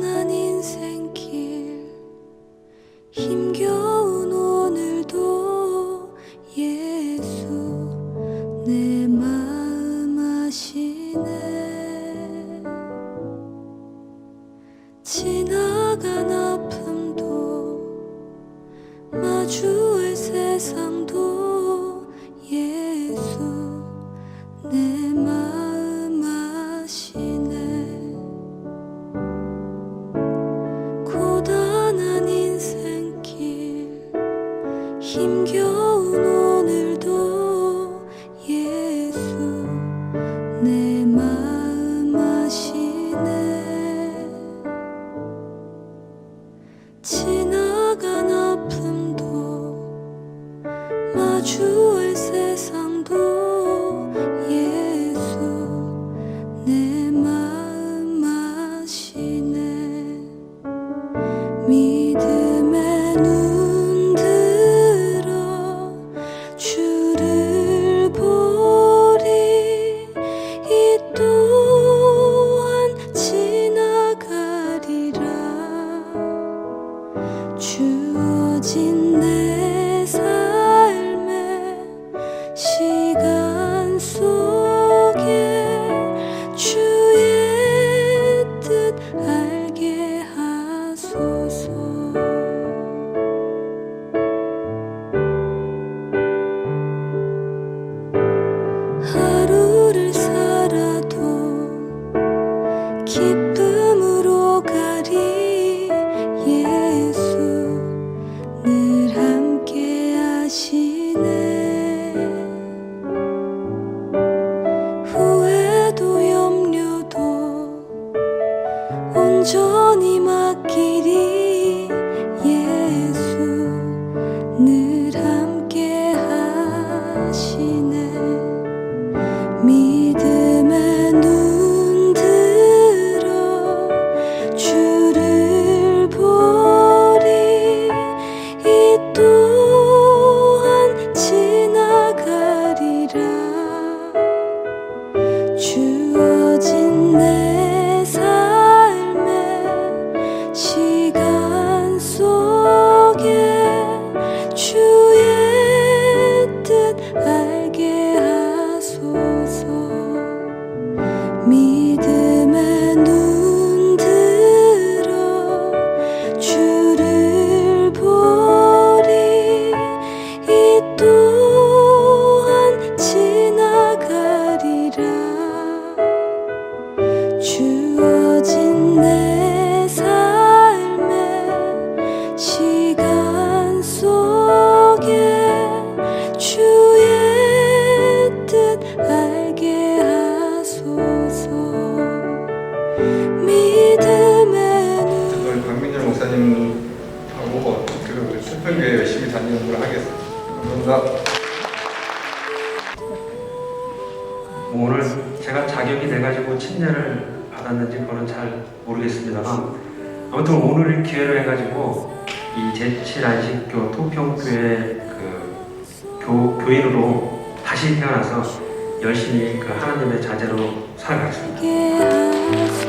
고단한 인생길. 힘겨운 오늘도 예수 내 마음 아시네. 지나간 아픔도 마주할 세상도 힘겨운 오늘도 예수 내 마음 아시네. 지나간 아픔도 마주할 세상도 예수 내 마음 아시네. 믿음의 눈 주어 믿음의 눈 오늘 박민열 목사님하고 그리고 우리 수평교회 열심히 다니는 걸 하겠습니다. 감사합니다. 뭐 오늘 제가 자격이 돼가지고 친례를 받았는지 그거는 잘 모르겠습니다만 아무튼 오늘 기회를 해가지고 이 제7안식교 토평교회 그 교, 교인으로 다시 태어나서 열심히 그 하나님의 자제로 살아가겠습니다.